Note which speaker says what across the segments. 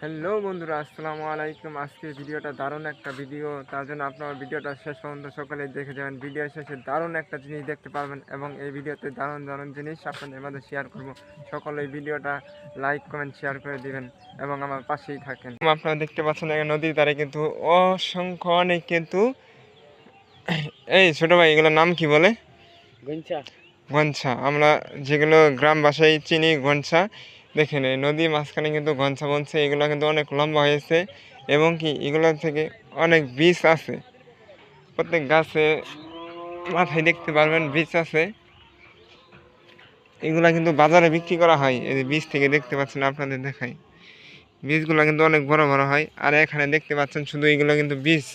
Speaker 1: Hello বন্ধুরা আসসালামু আলাইকুম। আজকে ভিডিওটা দারুণ একটা ভিডিও। তার জন্য আপনারা ভিডিওটা শেষ পর্যন্ত সকলে দেখে যাবেন। ভিডিও শেষে দারুণ একটা জিনিস দেখতে পারবেন এবং এই ভিডিওতে দারুণ দারুণ জিনিস আপনাদের মধ্যে শেয়ার করব। সকলে এই ভিডিওটা লাইক কমেন্ট শেয়ার করে দিবেন এবং আমার পাশেই থাকেন। আপনারা দেখতে পাচ্ছেন নদীর ধারে কিন্তু অসংখ্য অনেক কিন্তু এই ছোট ভাই এগুলোর নাম কি বলে?
Speaker 2: গঞ্চা
Speaker 1: ঘনছা আমরা যেগুলো গ্রাম ভাষায় চিনি ঘনছা দেখেন, এই নদীর মাঝখানে কিন্তু ঘনছা বনছে এগুলো কিন্তু অনেক লম্বা হয়েছে এবং কি এগুলো থেকে অনেক বীজ আছে। প্রত্যেক গাছে মাথায় দেখতে পারবেন বীজ আছে। এগুলা কিন্তু বাজারে বিক্রি করা হয়। এই বীজ থেকে দেখতে পাচ্ছেন, আপনাদের দেখাই। বীজগুলো কিন্তু অনেক বড় বড় হয়। আর এখানে দেখতে পাচ্ছেন শুধু এগুলো কিন্তু বীজ।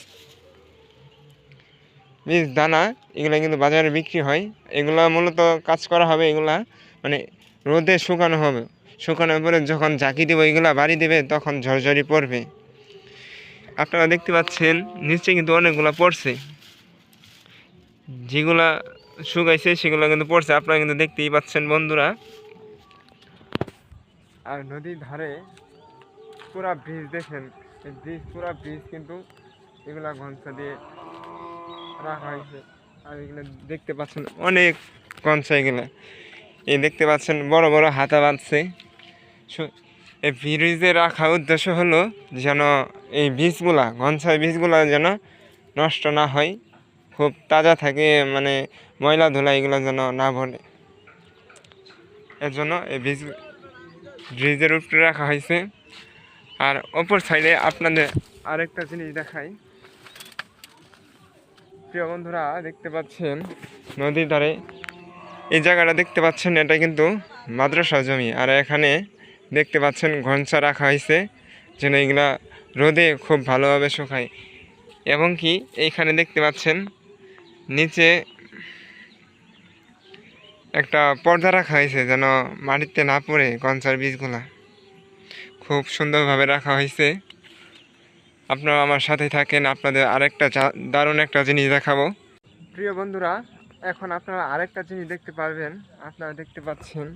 Speaker 1: বীজ, দানা, এগুলো কিন্তু বাজারে বিক্রি হয়। এগুলা মূলত কাজ করা হবে এগুলা মানে রোদে শুকানো হবে। শুকানোর পরে যখন ঝাঁকি দেবো এগুলা বাড়ি দেবে, তখন ঝরঝরি পড়বে। আপনারা দেখতে পাচ্ছেন, নিচে কিন্তু অনেকগুলা পড়ছে। যেগুলা শুকাইছে, সেগুলো কিন্তু পড়ছে। আপনারা কিন্তু দেখতেই পাচ্ছেন, বন্ধুরা। আর নদীর ধারে পুরা ব্রিজ দেখেন। ব্রিজ পুরা ব্রিজ কিন্তু এগুলা ঘনসা দিয়ে রাখা হয়েছে। আর এগুলো দেখতে পাচ্ছেন, অনেক কনসা এগুলো। এই দেখতে পাচ্ছেন, বড় বড় হাতা বাঁধছে। এই ব্রিজে রাখার উদ্দেশ্য হলো যেন এই বীজগুলা ঘনসাই বীজগুলা যেন নষ্ট না হয়। খুব তাজা থাকে মানে ময়লা ধুলা এগুলো যেন না ভরে। এর জন্য এই বীজ ব্রিজের উপরে রাখা হয়েছে। আর অপর সাইডে আপনাদের আরেকটা জিনিস দেখাই। প্রিয় বন্ধুরা, দেখতে পাচ্ছেন নদীর ধারে। এই জায়গাটা দেখতে পাচ্ছেন, এটা কিন্তু মাদ্রাসা জমি। আর এখানে দেখতে পাচ্ছেন ঘনসা রাখা হয়েছে, যেন এগুলা রোদে খুব ভালোভাবে শুকায়। এবং কি এইখানে দেখতে পাচ্ছেন নিচে একটা পর্দা রাখা হয়েছে, যেন মাটিতে না পড়ে ঘনসার বীজগুলা। খুব সুন্দরভাবে রাখা হয়েছে। আপনারা আমার সাথে থাকেন, আপনাদের আরেকটা দারুণ একটা জিনিস দেখাবো। প্রিয় বন্ধুরা, এখন আপনারা আরেকটা জিনিস দেখতে পারবেন, আপনারা দেখতে পাচ্ছেন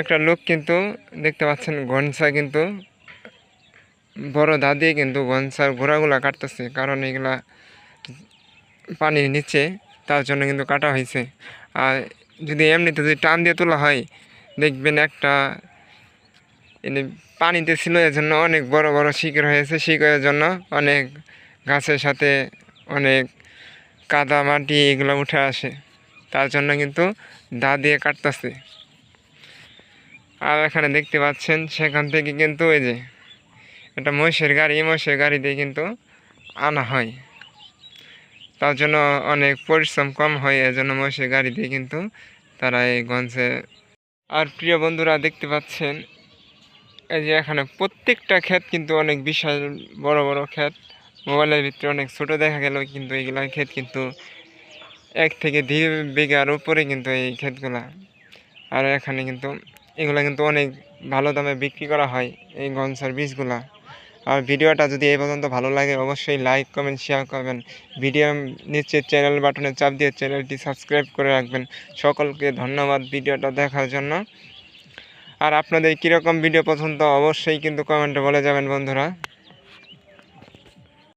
Speaker 1: একটা লোক কিন্তু দেখতে পাচ্ছেন ঘনসা কিন্তু বড় দা দিয়ে কিন্তু ঘনসার ঘোড়াগুলা কাটতেছে, কারণ এগুলা পানির নিচে তার জন্য কিন্তু কাটা হয়েছে। আর যদি এমনিতে যদি টান দিয়ে তোলা হয়, দেখবেন একটা এনে পানিতে ছিল এর জন্য অনেক বড় বড় শিকড় হয়েছে। শিকড়ের জন্য অনেক গাছের সাথে অনেক কাদা মাটি এগুলো উঠে আসে। তার জন্য কিন্তু দা দিয়ে কাটতেছে। আর এখানে দেখতে পাচ্ছেন, সেখান থেকে কিন্তু এই যে এটা মহিষের গাড়ি মহিষের গাড়ি দিয়ে কিন্তু আনা হয়। তার জন্য অনেক পরিশ্রম কম হয়, এজন্য মহিষের গাড়ি দিয়ে কিন্তু তারা এই গঞ্জে আর প্রিয় বন্ধুরা দেখতে পাচ্ছেন, এই যে এখানে প্রত্যেকটা ক্ষেত কিন্তু অনেক বিশাল বড় বড় ক্ষেত। মোবাইলের ভিতরে অনেক ছোট দেখা গেল, কিন্তু এইগুলা ক্ষেত কিন্তু এক থেকে দুই বিঘার উপরে কিন্তু এই ক্ষেতগুলা। আর এখানে কিন্তু এগুলা কিন্তু অনেক ভালো দামে বিক্রি করা হয় এই গনসার বীজগুলা আর ভিডিওটা যদি এই পর্যন্ত ভালো লাগে, অবশ্যই লাইক কমেন্ট শেয়ার করবেন। ভিডিও নিচে চ্যানেল বাটনে চাপ দিয়ে চ্যানেলটি সাবস্ক্রাইব করে রাখবেন। সকলকে ধন্যবাদ ভিডিওটা দেখার জন্য। আর আপনাদের কীরকম ভিডিও পছন্দ, অবশ্যই কিন্তু কমেন্টে বলে যাবেন বন্ধুরা।